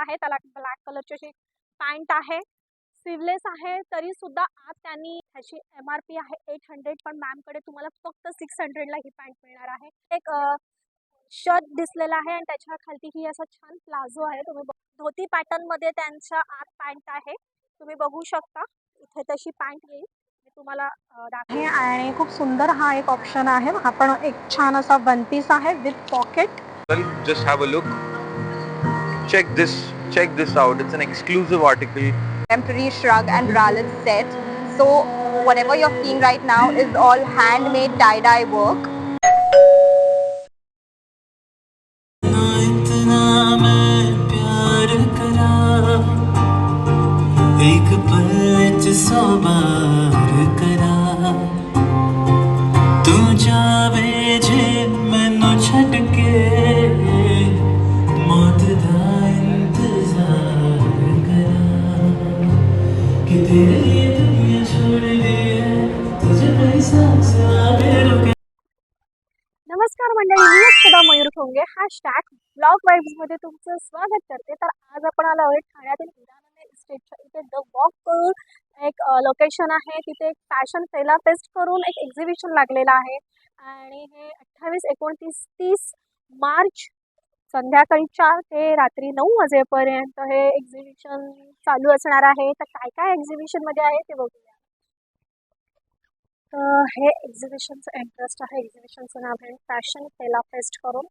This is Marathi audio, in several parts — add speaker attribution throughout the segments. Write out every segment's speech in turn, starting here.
Speaker 1: आहे त्याला ब्लॅक कलरची अशी पॅन्ट आहे. स्लीवलेस आहे तरी सुद्धा आज त्यांनी ह्याची एम आर पी आहे एट हंड्रेड पण मॅमकडे तुम्हाला फक्त सिक्स हंड्रेडला ही पॅन्ट मिळणार आहे. एक शर्ट दिसलेला आहे आणि त्याच्या खालती ही असा छान प्लाझो आहे. तुम्ही बघ- धोती पॅटर्नमध्ये त्यांच्या आत पॅन्ट आहे. तुम्ही बघू शकता इथे तशी पॅन्ट येईल. तुम्हाला अ, दाखवेन आणि खूप सुंदर हा एक ऑप्शन आहे. हा पण एक छान असा वन पीस आहे with
Speaker 2: pocket just have a look. Check this. Check this out. It's an exclusive article.
Speaker 3: contemporary shrug and bralette set. So whatever you're seeing right now is all handmade tie-dye work.
Speaker 1: मध्ये तुमचं स्वागत करते. तर आज आपण आलो आहे ठाण्यातील हिरानंद इस्टेटच्या इथे द वॉक करून एक लोकेशन आहे. तिथे एक फॅशन फेला फेस्ट करून एक एक्झिबिशन लागलेलं आहे. आणि हे अठ्ठावीस एकोणतीस तीस मार्च संध्याकाळी चार ते रात्री नऊ वाजेपर्यंत हे एक्झिबिशन चालू असणार आहे. तर काय काय एक्झिबिशनमध्ये आहे ते बघूया. तर हे एक्झिबिशनचं इंटरेस्ट आहे. एक्झिबिशनचं नाव आहे फॅशन फेला फेस्ट करून.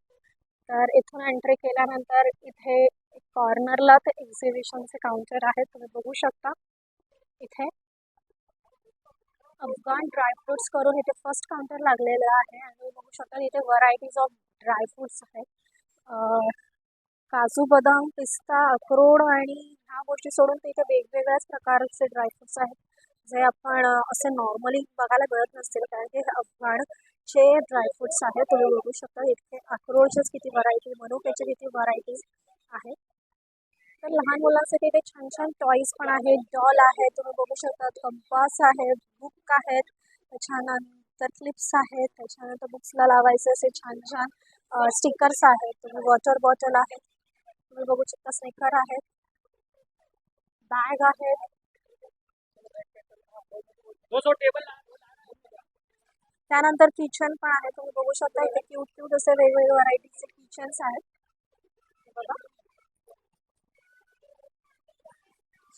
Speaker 1: तर इथून एंट्री केल्यानंतर इथे कॉर्नरला ते एक्झिबिशनचे काउंटर आहे तुम्ही बघू शकता. इथे अफगाण ड्रायफ्रुट्स करून इथे फर्स्ट काउंटर लागलेलं आहे. आणि बघू शकता इथे व्हरायटीज ऑफ ड्रायफ्रुट्स आहेत. काजू बदाम पिस्ता अक्रोड आणि ह्या गोष्टी सोडून ते इथे वेगवेगळ्याच प्रकारचे ड्रायफ्रुट्स आहेत. जे आपण असे नॉर्मली बघायला मिळत नसतील. कारण की हे चे ड्रायफ्रुट्स आहेत. तुम्ही बघू शकता इथे अक्रोडचेच किती व्हरायटी मनुक्याचे किती व्हरायटीज आहेत तर लहान मुलांसाठी इथे छान छान टॉईज पण आहेत डॉल आहेत. तुम्ही बघू शकता कंपास आहेत बुक आहेत त्याच्यानंतर क्लिप्स आहेत त्याच्यानंतर बुक्सला लावायचे असे छान छान स्टिकर्स आहेत. तुम्ही वॉटर बॉटल आहेत. तुम्ही बघू शकता स्नेकर आहेत. बॅग आहेत. त्यानंतर किचन पण आहे. तुम्ही बघू शकता इथे क्यूट क्यूट असे वेगवेगळे व्हरायटीचे किचन्स आहेत. बघा.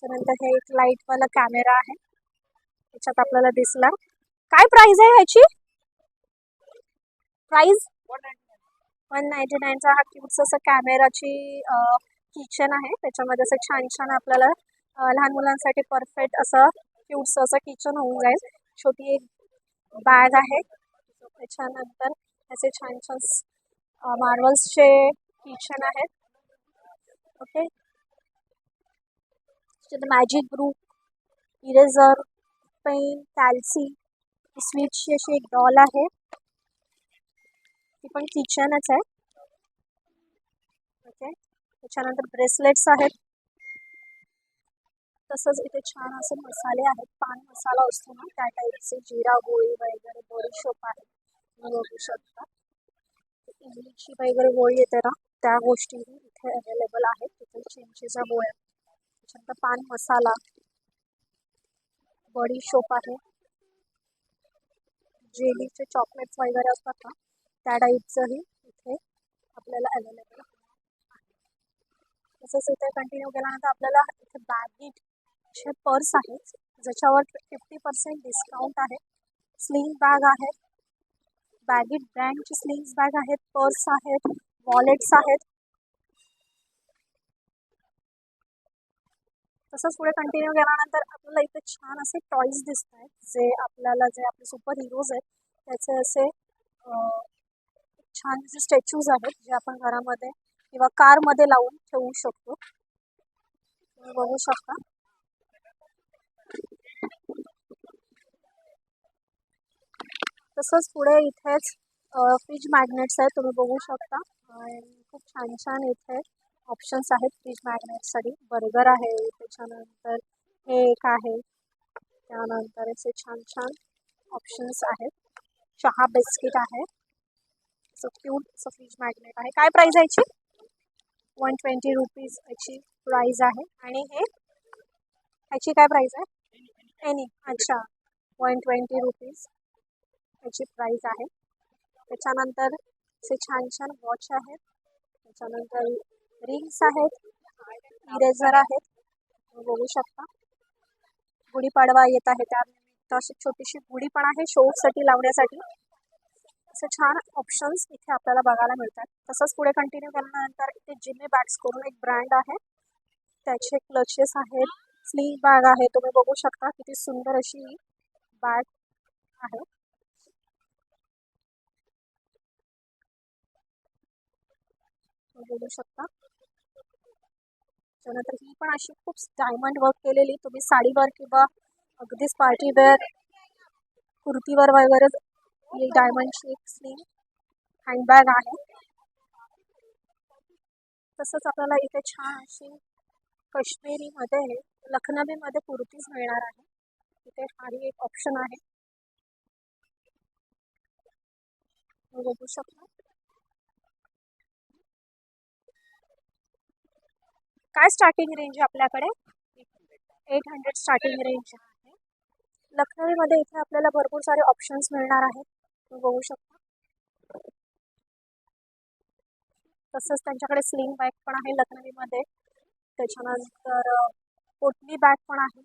Speaker 1: त्याच्यानंतर हे एक लाइट वाला कॅमेरा आहे. त्याच्यात आपल्याला दिसला काय प्राइस आहे ह्याची? प्राइस वन नाईन्टी नाईनचा हा क्यूट्स असं कॅमेराची किचन आहे. त्याच्यामध्ये असं छान छान आपल्याला लहान मुलांसाठी परफेक्ट असं क्यूट्स असं किचन होऊन जाईल. छोटी एक बॅग आहे. त्याच्यानंतर असे छान छान मार्वल्सचे किचन आहेत. Okay magic group eraser pen कॅल्सी स्वीटची अशी एक डॉल आहे. ती पण किचनच आहे. ओके त्याच्यानंतर ब्रेसलेट्स आहेत. तसंच इथे छान असे मसाले आहेत. पान मसाला असतो ना त्या टाईपचे जिरा गोळी वगैरे बडीशोप आहे. तुम्ही बघू शकता. इमलीची वगैरे गोळी येते ना त्या गोष्टीही इथे अवेलेबल आहेत तिथे चिंचेच्या गोळ्या त्याच्यानंतर पान मसाला बडीशोप आहे. जेलीचे चॉकलेट्स वगैरे असतात ना त्या टाईपचंही इथे आपल्याला अवेलेबल आहे. तसंच इथे कंटिन्यू केल्यानंतर आपल्याला इथे बॅगीट चे पर्स आहेत ज्याच्यावर फिफ्टी पर्सेंट डिस्काउंट आहे. स्लिंग बॅग आहे. बॅगेट ब्रँडची स्लिंग्स बॅग आहेत पर्स आहेत वॉलेट्स आहेत. तसंच पुढे कंटिन्यू केल्यानंतर आपल्याला इथे छान असे टॉईज दिसत आहेत जे आपल्याला जे आपले सुपर हिरोज आहेत त्याचे असे छान असे स्टॅच्यूज आहेत जे आपण घरामध्ये किंवा कारमध्ये लावून ठेवू शकतो. तुम्ही बघू शकता. तसंच पुढे इथेच फ्रीज मॅग्नेट्स आहेत तुम्ही बघू शकता. आणि खूप छान छान इथे ऑप्शन्स आहेत फ्रीज मॅग्नेटसाठी बर्गर आहे त्याच्यानंतर हे एक आहे त्यानंतर असे छान छान ऑप्शन्स आहेत. चहा बिस्किट आहे. असं क्यूट असं फ्रीज मॅग्नेट आहे. काय प्राईज आहे याची? वन ट्वेंटी रुपीज याची प्राईज आहे. आणि हे ह्याची काय प्राईज आहे? एनी अच्छा वन ट्वेंटी रुपीज त्याची प्राईस आहे. त्याच्यानंतर असे छान छान वॉच आहेत. त्याच्यानंतर रिंग्स आहेत. इरेझर आहेत. तुम्ही बघू शकता. गुढीपाडवा येत आहे त्यानिमित्त अशी छोटीशी गुढी पण आहे शोसाठी लावण्यासाठी. असे छान ऑप्शन्स इथे आपल्याला बघायला मिळतात. तसंच पुढे कंटिन्यू केल्यानंतर इथे जिमे बॅग्स करून एक ब्रँड आहे. त्याचे क्लचेस आहेत. स्लीव बॅग आहे. तुम्ही बघू शकता किती सुंदर अशी बॅग आहे. बोलू शकता. त्यानंतर ही पण अशी खूप डायमंड वर्क केलेली. तुम्ही साडीवर किंवा अगदीच पार्टीवेअर कुर्तीवर वगैरे ही डायमंडची एक स्लीव हँडबॅग आहे. तसंच आपल्याला इथे छान अशी काश्मीरीमध्ये लखनवीमध्ये कुर्तीज मिळणार आहे. इथे हाही एक ऑप्शन आहे. बघू शकता. काय स्टार्टिंग रेंज आहे आपल्याकडे? एट हंड्रेड स्टार्टिंग रेंज आहे. लखनवीमध्ये इथे आपल्याला भरपूर सारे ऑप्शन्स मिळणार आहेत. तुम्ही बघू शकता. तसंच त्यांच्याकडे स्लिंग बॅग पण आहे लखनवीमध्ये. त्याच्यानंतर पोटली बॅग पण आहे.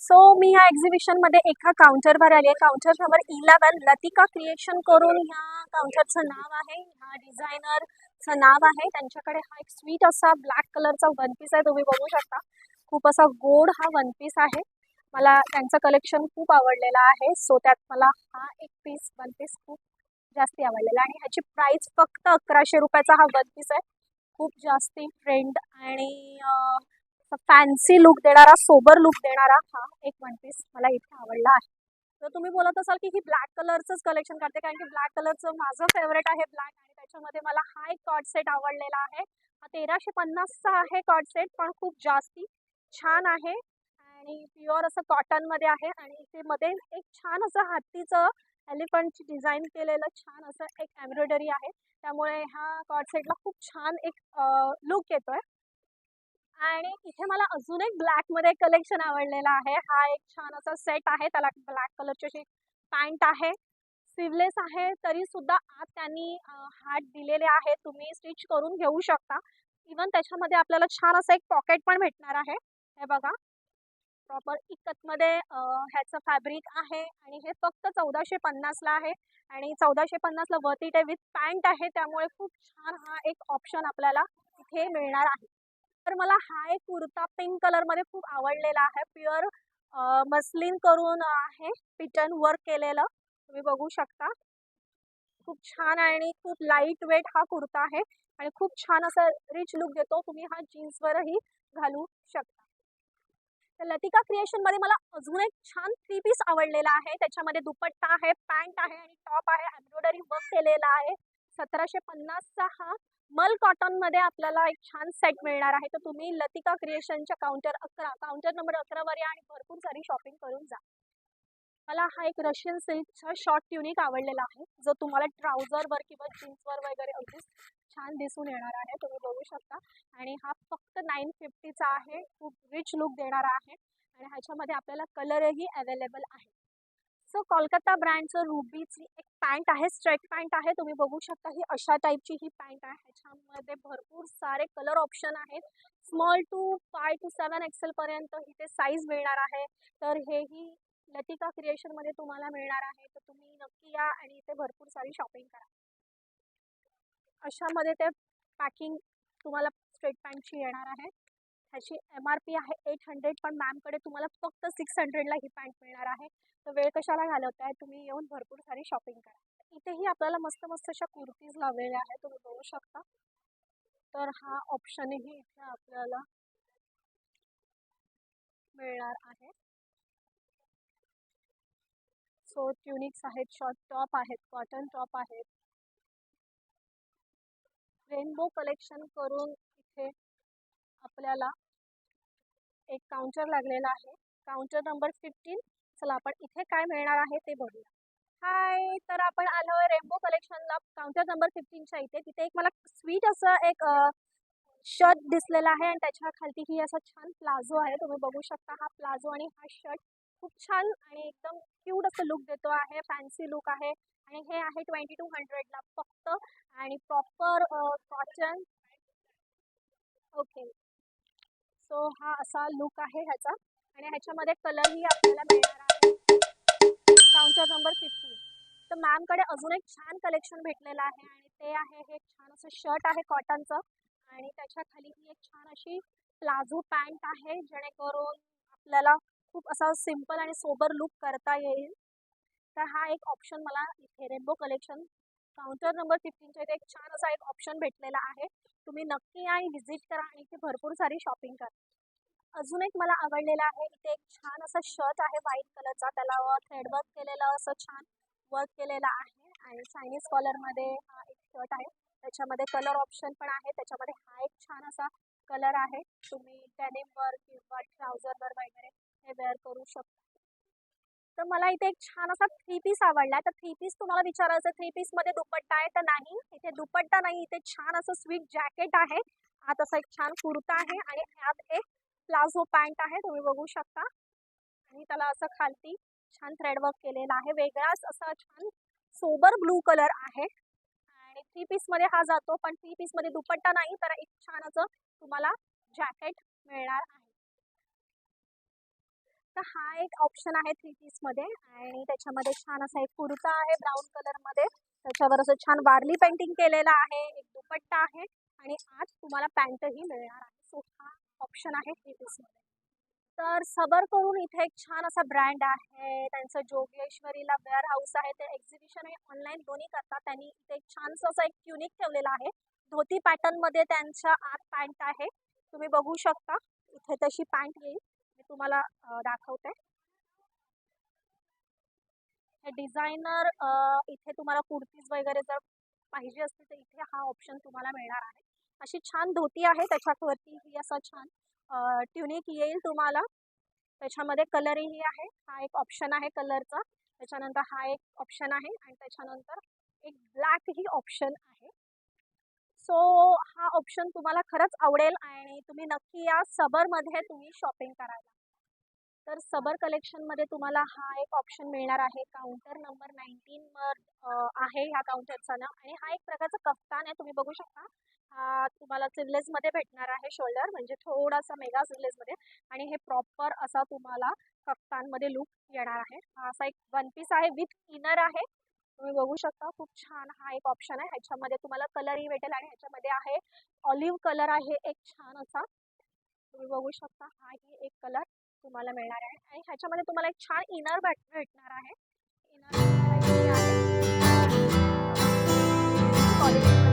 Speaker 1: सो मी ह्या एक्झिबिशनमध्ये एका काउंटरवर आली आहे. Counter number eleven Latika creation करून ह्या काउंटरचं नाव आहे. ह्या डिझायनर डिझायनरचं नाव आहे. त्यांच्याकडे हा एक स्वीट असा ब्लॅक कलरचा वन पीस आहे. तुम्ही बघू शकता. खूप असा गोड हा वन पीस आहे. मला त्यांचं कलेक्शन खूप आवडलेलं आहे. सो त्यात मला हा एक पीस वन पीस खूप जास्ती आवडलेला आणि ह्याची प्राईस फक्त अकराशे रुपयाचा हा वन पीस आहे. खूप जास्ती ट्रेंड आणि फॅन्सी लुक देणारा सोबर लुक देणारा हा एक वन पीस मला इथे आवडला आहे. तर तुम्ही बोलत असाल की ही ब्लॅक कलरचंच कलेक्शन करते कारण की ब्लॅक कलरचं माझं फेवरेट आहे ब्लॅक आणि त्याच्यामध्ये मला हा एक कॉट सेट आवडलेला आहे. हा तेराशे पन्नासचा आहे कॉट सेट पण खूप जास्ती छान आहे आणि प्युअर असं कॉटनमध्ये आहे आणि ते मध्ये एक छान असं हत्तीचं एलिफंटची डिझाईन केलेलं छान असं एक एम्ब्रॉयडरी आहे. त्यामुळे ह्या कॉर्ड सेटला खूप छान एक लुक येतोय. आणि इथे मला अजून एक ब्लॅकमध्ये कलेक्शन आवडलेला आहे. हा एक छान असा सेट आहे. त्याला ब्लॅक कलरची अशी पॅन्ट आहे. स्लीवलेस आहे. तरी सुद्धा आत त्यांनी हात दिलेले आहे तुम्ही स्टिच करून घेऊ शकता. इवन त्याच्यामध्ये आपल्याला छान असं एक पॉकेट पण भेटणार आहे. हे बघा. प्रॉपर इकतमध्ये ह्याचं फॅब्रिक आहे. आणि हे फक्त चौदाशे पन्नासला आहे. आणि चौदाशे पन्नासला वरती आहे विथ पॅन्ट आहे. त्यामुळे खूप छान हा एक ऑप्शन आपल्याला इथे मिळणार आहे. तर मला हा एक कुर्ता पिंक कलरमध्ये खूप आवडलेला आहे. प्युअर मस्लिन करून आहे. पिटन वर्क केलेलं. तुम्ही बघू शकता. खूप छान आणि खूप लाइट वेट हा कुर्ता आहे आणि खूप छान असा रिच लुक देतो. तुम्ही हा जीन्सवरही घालू शकता. तर लतिका क्रिएशनमध्ये मला अजून एक छान थ्री पीस आवडलेला आहे. त्याच्यामध्ये दुपट्टा आहे पॅन्ट आहे आणि टॉप आहे. एम्ब्रॉयडरी वर्क केलेला आहे. सतराशे पन्नासचा हा मल कॉटनमध्ये आपल्याला एक छान सेट मिळणार आहे. तर तुम्ही लतिका क्रिएशनच्या काउंटर अकरा काउंटर नंबर अकरावर या आणि भरपूर सारी शॉपिंग करून जा. मला हा एक रशियन सिल्कचा शॉर्ट ट्युनिक आवडलेला आहे जो तुम्हाला ट्राउझरवर किंवा जीन्सवर वगैरे अगदीच छान दिसून येणार आहे. तुम्ही बघू शकता. आणि हा फक्त नाईन फिफ्टीचा आहे. खूप रिच लुक देणारा आहे. आणि ह्याच्यामध्ये आपल्याला कलरही अवेलेबल आहे. सो कोलकाता ब्रँडचं रुबीची एक पॅन्ट आहे स्ट्रेट पॅन्ट आहे. तुम्ही बघू शकता ही अशा टाईपची ही पॅन्ट आहे. ह्याच्यामध्ये भरपूर सारे कलर ऑप्शन आहेत. Small two five two seven एक्सेलपर्यंत इथे साईज मिळणार आहे. तर हेही लतिका क्रिएशनमध्ये तुम्हाला मिळणार आहे. तर तुम्ही नक्की या आणि इथे भरपूर सारी शॉपिंग करा. अशामध्ये ते पॅकिंग तुम्हाला स्ट्रेट पॅन्टची येणार आहे. ह्याची एम आर पी आहे एट हंड्रेड पण मॅमकडे तुम्हाला फक्त सिक्स हंड्रेडला ही पॅन्ट मिळणार आहे. तर वेळ कशाला घालवताय? तुम्ही येऊन भरपूर सारी शॉपिंग करा. इथेही आपल्याला मस्त मस्त अशा कुर्तीज लावलेल्या आहेत. तुम्ही बघू शकता. तर हा ऑप्शनही इथे आपल्याला मिळणार आहे. सो ट्युनिक्स आहेत शॉर्ट टॉप आहेत कॉटन टॉप आहेत. रेनबो कलेक्शन करून इथे आपल्याला एक काउंटर लागलेला आहे. काउंटर नंबर फिफ्टीन चला आपण इथे काय मिळणार आहे ते बघूया. हाय तर आपण आलो आहे रेनबो कलेक्शनला काउंटर नंबर फिफ्टीनच्या इथे. तिथे एक मला स्वीट असं एक शर्ट दिसलेला आहे आणि त्याच्या खालती ही असा छान प्लाझो आहे. तुम्ही बघू शकता हा प्लाझो आणि हा शर्ट खूप छान आणि एकदम क्यूट असं लुक देतो आहे. फॅन्सी लुक आहे. आणि हे आहे ट्वेंटी टू हंड्रेडला फक्त आणि प्रॉपर कॉटन ओके सो हा असा लुक आहे ह्याचा. आणि ह्याच्यामध्ये कलरही आपल्याला मिळणार आहे. काउंटर नंबर फिफ्टी तर मॅमकडे अजून एक छान कलेक्शन भेटलेलं आहे. आणि ते आहे हे छान असं शर्ट आहे कॉटनचं आणि त्याच्याखाली ही एक छान अशी प्लाझो पॅन्ट आहे जेणेकरून आपल्याला खूप असा सिंपल आणि सोबर लुक करता येईल. तर हा एक ऑप्शन मला इथे रेनबो कलेक्शन काउंटर नंबर फिफ्टीनच्या इथे एक छान असा एक ऑप्शन भेटलेला आहे. तुम्ही नक्की या आणि व्हिजिट करा आणि इथे भरपूर सारी शॉपिंग करा. अजून एक मला आवडलेलं आहे इथे एक छान असा शर्ट आहे व्हाईट कलरचा त्याला थ्रेडवर्क केलेलं असं छान वर्क केलेला आहे. आणि चायनीज कॉलरमध्ये हा एक शर्ट आहे. त्याच्यामध्ये कलर ऑप्शन पण आहे. त्याच्यामध्ये हा एक छान असा कलर आहे. तुम्ही डेनिमवर किंवा ट्राउझरवर वगैरे हे वेअर करू शकता. तर मला इथे एक छान असा थ्री पीस आवडला. तर थ्री पीस तुम्हाला विचारायचं थ्री पीसमध्ये दुपट्टा आहे तर नाही. इथे दुपट्टा नाही इथे छान असं स्वीट जॅकेट आहे. आत असा एक छान कुर्ता आहे आणि आत एक प्लाझो पॅन्ट आहे. तुम्ही बघू शकता. आणि त्याला असं खालती छान थ्रेडवर्क केलेला आहे. वेगळाच असा छान सोबर ब्लू कलर आहे. आणि थ्री पीसमध्ये हा जातो पण थ्री पीसमध्ये दुपट्टा नाही. तर एक छान असं तुम्हाला जॅकेट मिळणार आहे. तर हा एक ऑप्शन आहे थ्री पीसमध्ये आणि त्याच्यामध्ये छान असा एक कुर्ता आहे ब्राऊन कलरमध्ये त्याच्यावर असं छान वारली पेंटिंग केलेलं आहे. एक दुपट्टा आहे. आणि आत तुम्हाला पॅन्टही मिळणार आहे. सो हा ऑप्शन आहे थ्री पीसमध्ये तर सबर करून इथे एक छान असा ब्रँड आहे. त्यांचं जोगेश्वरीला वेअर हाऊस आहे. ते एक्झिबिशन आणि ऑनलाईन दोन्ही करतात. त्यांनी इथे एक छानसं असं एक युनिक ठेवलेलं आहे. धोती पॅटर्नमध्ये त्यांच्या आत पॅन्ट आहे. तुम्ही बघू शकता. इथे तशी पॅन्ट येईल. तुम्हाला दाखवते. हे डिझायनर इथे तुम्हाला कुर्तीज वगैरे जर पाहिजे असतील तर इथे हा ऑप्शन तुम्हाला मिळणार आहे. अशी छान धोती आहे त्याच्यावरती ही असं छान ट्युनिक येईल तुम्हाला. त्याच्यामध्ये कलरही आहे. हा एक ऑप्शन आहे कलरचा त्याच्यानंतर हा एक ऑप्शन आहे आणि त्याच्यानंतर एक ब्लॅकही ऑप्शन आहे. सो हा ऑप्शन तुम्हाला खरंच आवडेल आणि तुम्ही नक्की या सबरमध्ये तुम्ही शॉपिंग करायला. तर सबर कलेक्शनमध्ये तुम्हाला हा एक ऑप्शन मिळणार आहे. काउंटर नंबर नाईन्टीनवर आहे ह्या काउंटरचा ना. आणि हा एक प्रकारचा कफ्तान आहे. तुम्ही बघू शकता. हा तुम्हाला सिल्लेसमध्ये भेटणार आहे शोल्डर. म्हणजे थोडासा मेगा सिल्लेसमध्ये आणि हे प्रॉपर असा तुम्हाला कफ्तानमध्ये लुक येणार आहे. हा असा एक वन पीस आहे विथ इनर आहे. तुम्ही बघू शकता. खूप छान हा एक ऑप्शन आहे. ह्याच्यामध्ये तुम्हाला कलरही भेटेल आणि ह्याच्यामध्ये आहे ऑलिव्ह कलर आहे. एक छान असा. तुम्ही बघू शकता. हाही एक कलर. तुम्हाला मिळणार आहे आणि ह्याच्यामध्ये तुम्हाला एक छान इनर भेट भेटणार आहे. इनर आहे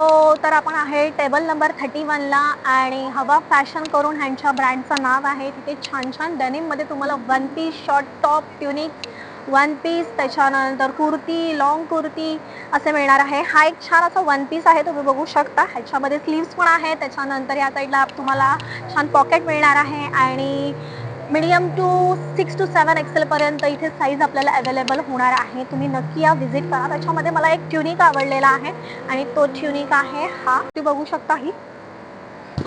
Speaker 3: हो तर आपण आहे टेबल नंबर थर्टी वनला आणि हवा फॅशन करून ह्यांच्या ब्रँडचं नाव आहे. तिथे छान छान डेनिममध्ये तुम्हाला one piece short top tunic
Speaker 4: one piece त्याच्यानंतर कुर्ती लॉंग कुर्ती असे मिळणार आहे. हा एक छान असा वन पीस आहे तुम्ही बघू शकता. ह्याच्यामध्ये स्लीव्स पण आहे त्याच्यानंतर या साईडला तुम्हाला छान पॉकेट मिळणार आहे आणि medium two six two seven एक्सेलपर्यंत इथे साईज आपल्याला अवेलेबल होणार आहे. तुम्ही नक्की या व्हिजिट करा. त्याच्यामध्ये मला एक ट्युनिक आवडलेला आहे आणि तो ट्युनिक आहे हा. तुम्ही बघू शकता ही.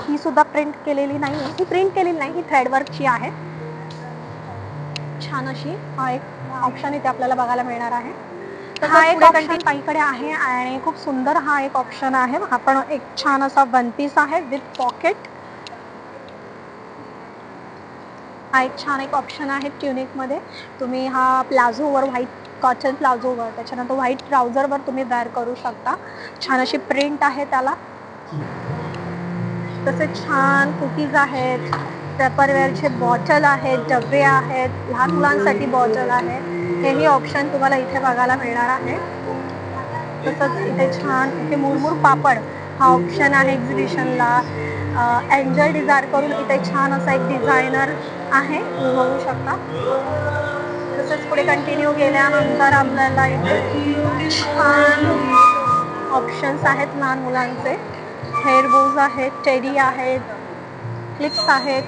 Speaker 4: ही सुद्धा प्रिंट केलेली नाही आहे ही प्रिंट केलेली नाही ही थ्रेडवर्कची आहे. छान अशी हा एक ऑप्शन इथे आपल्याला बघायला मिळणार आहे. हा एक ऑप्शन ताईकडे आहे आणि खूप सुंदर हा एक ऑप्शन आहे. हा पण एक छान असा वन पीस आहे विथ पॉकेट हा एक छान एक ऑप्शन आहे ट्युनिकमध्ये तुम्ही हा प्लाझोवर व्हाईट कॉटन प्लाझोवर त्याच्यानंतर व्हाईट ट्राउझरवर तुम्ही वेअर करू शकता. छान अशी प्रिंट आहे त्याला. तसे छान कुकीज आहेत पेपरवेअरचे बॉटल आहेत डबे आहेत लहान मुलांसाठी बॉटल आहे. हेही ऑप्शन तुम्हाला इथे बघायला मिळणार आहे. तसंच इथे छान इथे मुरमुर पापड हा ऑप्शन आहे एक्झिबिशनला एन्जॉय डिझायर करून इथे छान असा एक डिझायनर आहे. तुम्ही बघू शकता. तसंच पुढे कंटिन्यू गेल्यानंतर आपल्याला इथे छान ऑप्शन्स आहेत लहान मुलांचे. हेअर बोज आहेत टेडी आहेत क्लिप्स आहेत.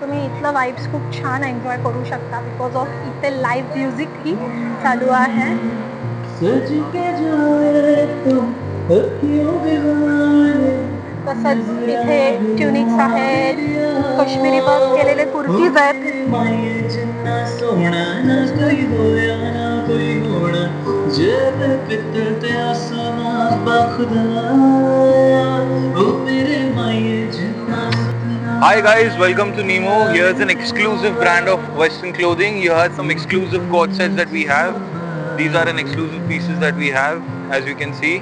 Speaker 4: तुम्ही इथलं वाईब्स खूप छान एन्जॉय करू शकता बिकॉज ऑफ इथे लाईव्ह म्युझिक ही चालू आहे.
Speaker 5: सज के जाए तुम अखियों दीवाने
Speaker 4: तसंच इथे ट्युनिक्स आहेत काश्मीरी वर्क केलेले कुर्तीज आहेत
Speaker 5: माये जिन्ना सोना ना कोई होया ना कोई होना जब पितल ते आसमां बखुदा ओ मेरे माये जिन्ना Sapna
Speaker 2: Hi guys, welcome to Nemo. Here's an exclusive brand of Western clothing. Here are some exclusive court sets that we have. These are an exclusive pieces that we have, as you can see.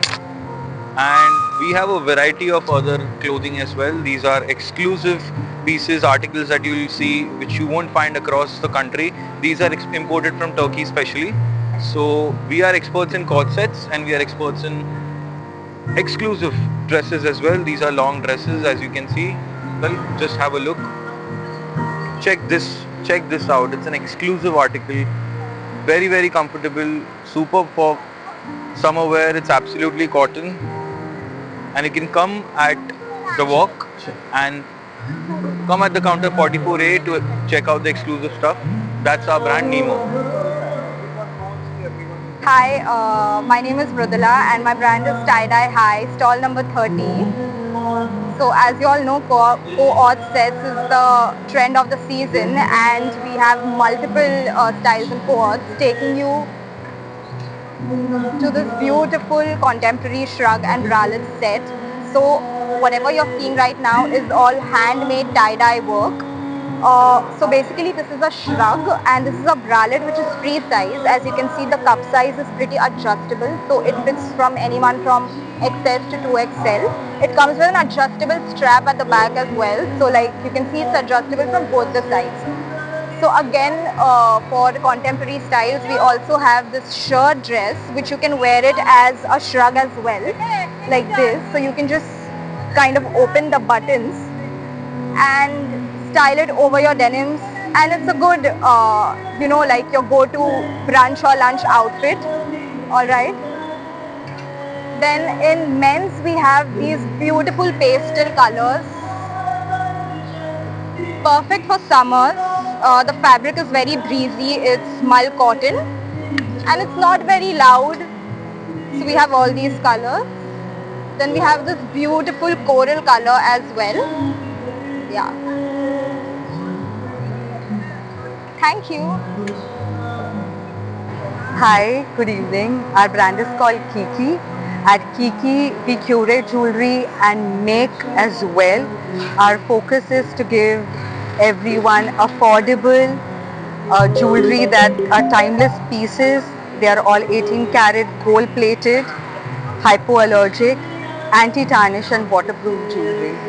Speaker 2: And we have a variety of other clothing as well. These are exclusive pieces, articles that you will see which you won't find across the country. These are imported from Turkey specially. So we are experts in court sets and we are experts in exclusive dresses as well. These are long dresses as you can see. Well, just have a look. Check this, check this out. It's an exclusive article. Very, very comfortable. Super for summer wear. It's absolutely cotton. And you can come at the walk and come at the counter 44A to check out the exclusive stuff. That's our brand Nemo.
Speaker 3: Hi, uh, my name is Mrudula and my brand is Tie Dye High, stall number 30. So as you all know, co- co-ord sets is the trend of the season and we have multiple uh, styles and co-ords taking you to this beautiful contemporary shrug and bralette set. So whatever you're seeing right now is all handmade tie-dye work. Uh, so basically this is a shrug and this is a bralette which is free size. As you can see the cup size is pretty adjustable so it fits from anyone from XS to 2XL. It comes with an adjustable strap at the back as well so like you can see it's adjustable from both the sides. So again, uh, for contemporary styles, we also have this shirt dress, which you can wear it as a shrug as well, like this. So you can just kind of open the buttons and style it over your denims. And it's a good, uh, you know, like your go-to brunch or lunch outfit. All right. Then in men's, we have these beautiful pastel colors perfect for summers. Uh, the fabric is very breezy. It's mull cotton and it's not very loud. So we have all these colors. Then we have this beautiful coral color as well. Yeah. Thank you.
Speaker 6: Hi, good evening. Our brand is called Kiki. At Kiki, we curate jewelry and make as well. Our focus is to give everyone affordable uh, jewelry that are timeless pieces. They are all 18 karat gold plated, hypoallergic, anti-tarnish and waterproof jewelry.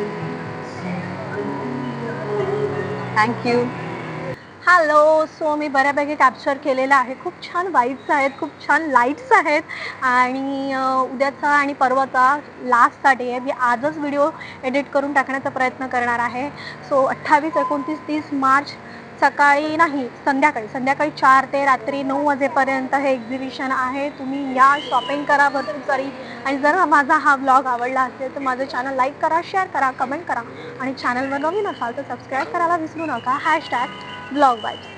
Speaker 6: Thank you.
Speaker 4: Hello so मी बऱ्यापैकी कॅप्चर केलेलं आहे. खूप छान वाईब्स आहेत खूप छान लाईट्स आहेत. आणि उद्याचा आणि परवाचा लास्टचा डे आहे. मी आजच व्हिडिओ एडिट करून टाकण्याचा प्रयत्न करणार आहे. सो अठ्ठावीस एकोणतीस तीस मार्च सकाळी नाही संध्याकाळी. संध्याकाळी चार ते रात्री नऊ वाजेपर्यंत हे एक्झिबिशन आहे. तुम्ही या शॉपिंग करा भरपूर सारी आणि जर माझा हा ब्लॉग आवडला असेल तर माझं चॅनल लाईक करा शेअर करा कमेंट करा. आणि चॅनलवर नवीन असाल तर सबस्क्राईब करायला विसरू नका. Hashtag blog vibes